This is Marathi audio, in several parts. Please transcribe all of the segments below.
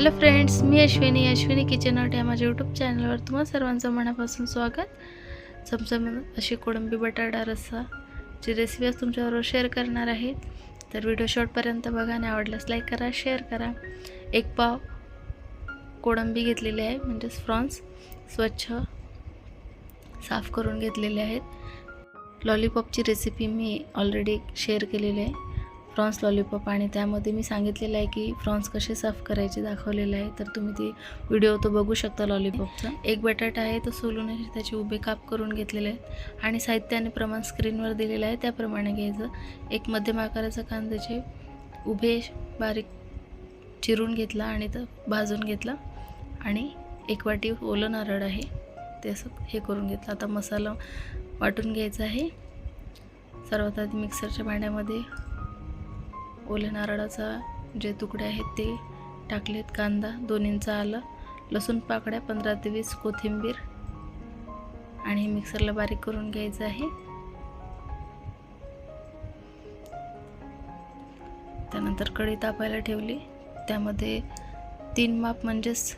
हॅलो फ्रेंड्स मी अश्विनी अश्विनी किचन आर्ट या माझ्या यूट्यूब चॅनलवर तुम्हा सर्वांचं मनापासून स्वागत. चमचम अशी कोळंबी बटाटा रस्सा ची रेसिपी आज तुमच्याबरोबर शेअर करणार आहे. तर व्हिडिओ शॉर्टपर्यंत बघा आणि आवडल्यास लाईक करा शेअर करा. एक पाव कोळंबी घेतलेली आहे म्हणजेच फ्रॉन्स स्वच्छ साफ करून घेतलेले आहेत. लॉलीपॉपची रेसिपी मी ऑलरेडी शेअर केलेली आहे. फ्रॉन्स लॉलीपॉप आणि त्यामध्ये मी सांगितलेलं आहे की फ्रॉन्स कसे साफ करायचे दाखवलेलं आहे. तर तुम्ही ती व्हिडिओ तो बघू शकता लॉलीपॉपचा. एक बटाटा आहे तो सोलून त्याचे उभे काप करून घेतलेले आहेत आणि साहित्य आणि प्रमाण स्क्रीनवर दिलेलं आहे त्याप्रमाणे घ्यायचं. एक मध्यम आकाराचा कांद्याचे उभे बारीक चिरून घेतला आणि तो भाजून घेतला. आणि एक वाटी ओलं नारळ आहे ते असं हे करून घेतलं. आता मसाला वाटून घ्यायचा आहे. सर्वात आधी मिक्सरच्या भांड्यामध्ये ओल्या नारळाचा जे तुकडे आहेत ते टाकलेत कांदा दोन इंच आलं लसूण पाकड्या पंधरा ते वीस कोथिंबीर आणि मिक्सरला बारीक करून घ्यायचं आहे. त्यानंतर कढी तापायला ठेवली. त्यामध्ये तीन माप म्हणजेच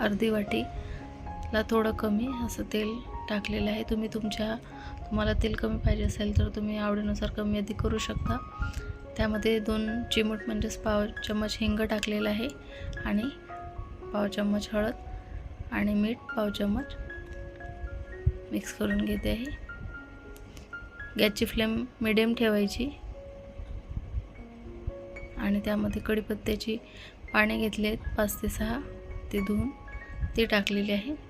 अर्धी वाटीला थोडं कमी असं तेल टाकलेलं आहे. तुम्ही तुमच्या तुम्हाला तेल कमी पाहिजे असेल तर तुम्ही आवडीनुसार कमी अधिक करू शकता. त्यामध्ये दोन चिमूट म्हणजेच पाव चम्मच हिंग टाकलेलं आहे आणि पाव चम्मच हळद आणि मीठ पाव चम्मच मिक्स करून घेते आहे. गॅसची फ्लेम मिडियम ठेवायची आणि त्यामध्ये कढीपत्त्याची पाने घेतले आहेत. पाच ते सहा ते धुवून ती टाकलेली आहे.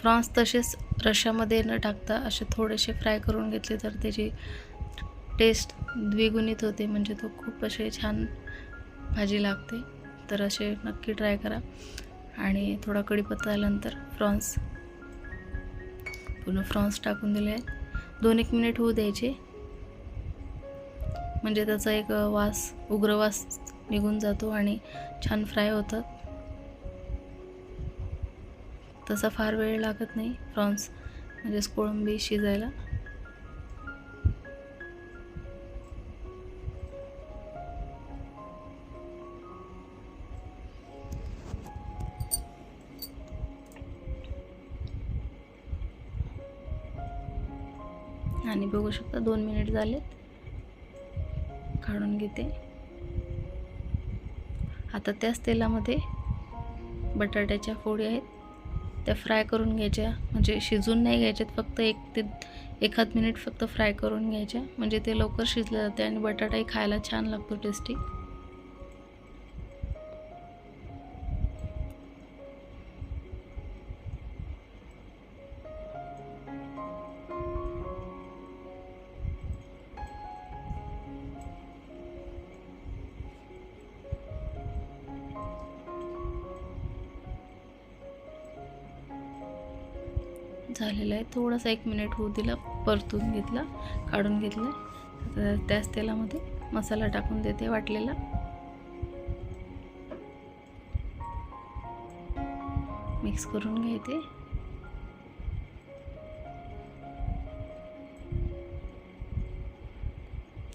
फ्रॉन्स तसेच रशामध्ये न टाकता असे थोडेसे फ्राय करून घेतले तर त्याची टेस्ट द्विगुणित होते. म्हणजे तो खूप असे छान भाजी लागते. तर असे नक्की ट्राय करा. आणि थोडा कढीपत्ता आल्यानंतर फ्रॉन्स पूर्ण फ्रॉन्स टाकून दिले आहेत दोन एक मिनिट होऊ द्यायचे. म्हणजे त्याचा एक वास उग्र वास निघून जातो आणि छान फ्राय होतात तसा फार वेळ लागत नाही प्रॉन्स म्हणजेच कोळंबी शिजायला. आणि बघू शकता दोन मिनिट झालेत. काढून घेते. आता त्याच तेलामध्ये बटाट्याच्या फोडी आहेत. त्या फ्राय करून घ्यायच्या. म्हणजे शिजून नाही घ्यायच्यात फक्त एक ते एखाद मिनिट फक्त फ्राय करून घ्यायच्या. म्हणजे ते लवकर शिजलं जाते आणि बटाटाही खायला छान लागतो टेस्टी झालेला आहे. थोडासा एक मिनिट होऊ दिला परतून घेतला काढून घेतला. तर त्याच तेलामध्ये मसाला टाकून देते वाटलेला. मिक्स करून घ्यायते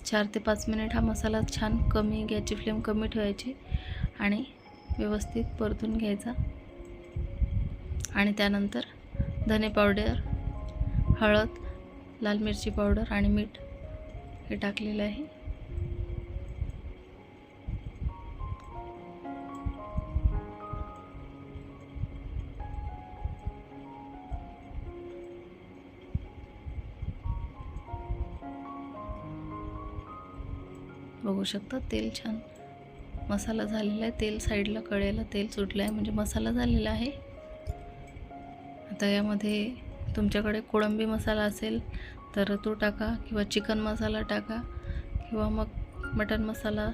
चार ते पाच मिनिट हा मसाला छान कमी गॅसची फ्लेम कमी ठेवायची आणि व्यवस्थित परतून घ्यायचा. आणि त्यानंतर धने पावडर हळद लाल मिरची पावडर आणि मीठ हे टाकलेलं आहे. बघू शकता तेल छान मसाला झालेला आहे. तेल साईडला कळेला तेल सुटलं आहे म्हणजे मसाला झालेला आहे. आता यामध्ये तुमच्याकडे कोळंबी मसाला असेल तर तो टाका किंवा चिकन मसाला टाका किंवा मग मटन मसाला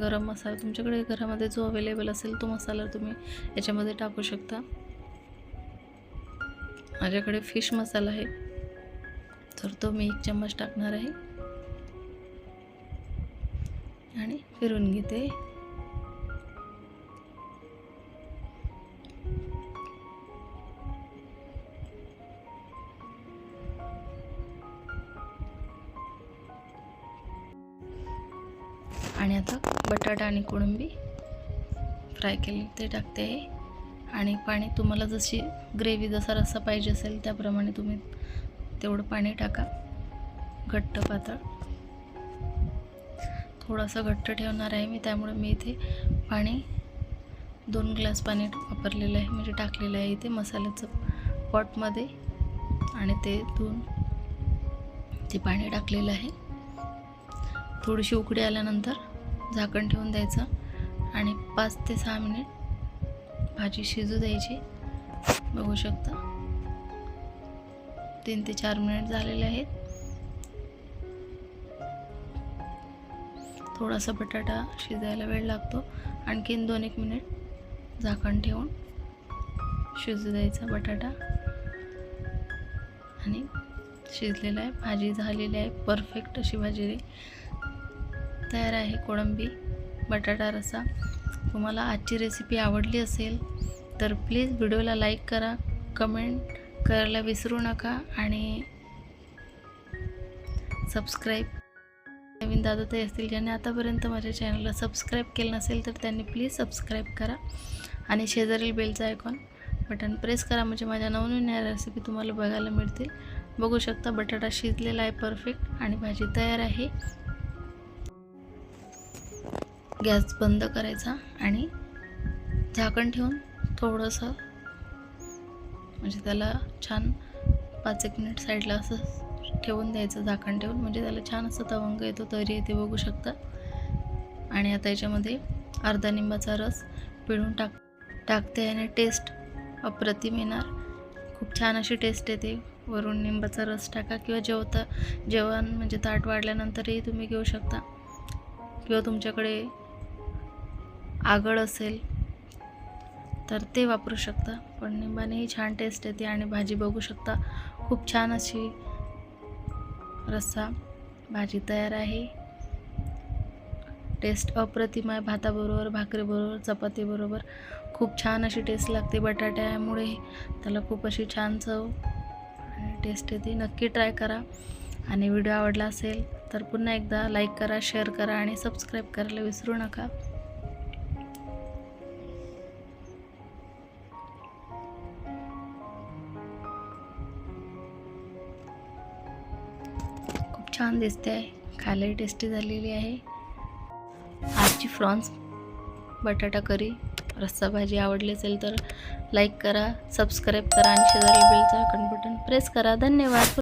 गरम मसाला तुमच्याकडे घरामध्ये जो अवेलेबल असेल तो मसाला तुम्ही याच्यामध्ये टाकू शकता. माझ्याकडे फिश मसाला आहे तर तो मी एक चम्मच टाकणार आहे. आणि फिरून घेते. आणि आता बटाटा आणि कोळंबी फ्राय केली ते टाकते आहे आणि पाणी तुम्हाला जशी ग्रेव्ही जसा रस्सा पाहिजे असेल त्याप्रमाणे तुम्ही तेवढं पाणी टाका. घट्ट पातळ. थोडासा घट्ट ठेवणार आहे मी त्यामुळे मी इथे पाणी दोन ग्लास पाणी वापरलेलं आहे म्हणजे टाकलेलं आहे इथे मसाल्याचं पॉटमध्ये. आणि ते धुवून ते पाणी टाकलेलं आहे. थोडीशी उकडी आल्यानंतर झाकण ठेवून द्यायचं आणि पाच ते सहा मिनिट भाजी शिजू द्यायची. बघू शकता. तीन ते चार मिनिट झालेले आहेत. थोडासा बटाटा शिजायला वेळ लागतो. आणखीन दोन एक मिनिट झाकण ठेवून शिजू द्यायचा बटाटा. आणि शिजलेला आहे भाजी झालेली आहे परफेक्ट अशी भाजी तयार आहे कोळंबी बटाटा रसा. तुम्हाला आजची रेसिपी आवडली असेल तर प्लीज व्हिडिओला लाईक करा कमेंट करायला विसरू नका आणि सबस्क्राईब नवीन दादा ते असतील ज्यांनी आतापर्यंत माझ्या चॅनलला सबस्क्राईब केलं नसेल तर त्यांनी प्लीज सबस्क्राईब करा. आणि शेजारील बेलचा आयकॉन बटन प्रेस करा म्हणजे माझ्या नवनवीन रेसिपी तुम्हाला बघायला मिळतील. बघू शकता बटाटा शिजलेला आहे परफेक्ट आणि भाजी तयार आहे. गॅस बंद करायचा आणि झाकण ठेवून थोडंसं म्हणजे त्याला छान पाच एक मिनिट साईडला असं ठेवून द्यायचं झाकण ठेवून. म्हणजे त्याला छान असं तवंग येतो तरी येते बघू शकता. आणि आता याच्यामध्ये अर्धा निंबाचा रस पिळून टाक टाकते आणि टेस्ट अप्रतिम येणार. खूप छान अशी टेस्ट येते. वरून निंबाचा रस टाका किंवा जेवता जेवण म्हणजे ताट वाढल्यानंतरही तुम्ही घेऊ शकता. किंवा तुमच्याकडे आगळ असेल तर ते वापरू शकता. पण निंबानेही छान टेस्ट येते आणि भाजी बघू शकता. खूप छान अशी रस्सा भाजी तयार आहे. टेस्ट अप्रतिम आहे. भाताबरोबर भाकरीबरोबर चपातीबरोबर. खूप छान अशी टेस्ट लागते बटाट्यामुळे. त्याला खूप अशी छान चव आणि टेस्ट येते. नक्की ट्राय करा. आणि व्हिडिओ आवडला असेल तर पुन्हा एकदा लाईक करा शेअर करा आणि सबस्क्राईब करायला विसरू नका. खूप छान दिसते आहे खायलाही टेस्टी झालेली आहे. आजची फ्रॉन्स बटाटा करी रस्सा भाजी आवडली असेल तर लाईक करा सबस्क्राईब करा आणि शेजारी बेलचं बटन प्रेस करा. धन्यवाद.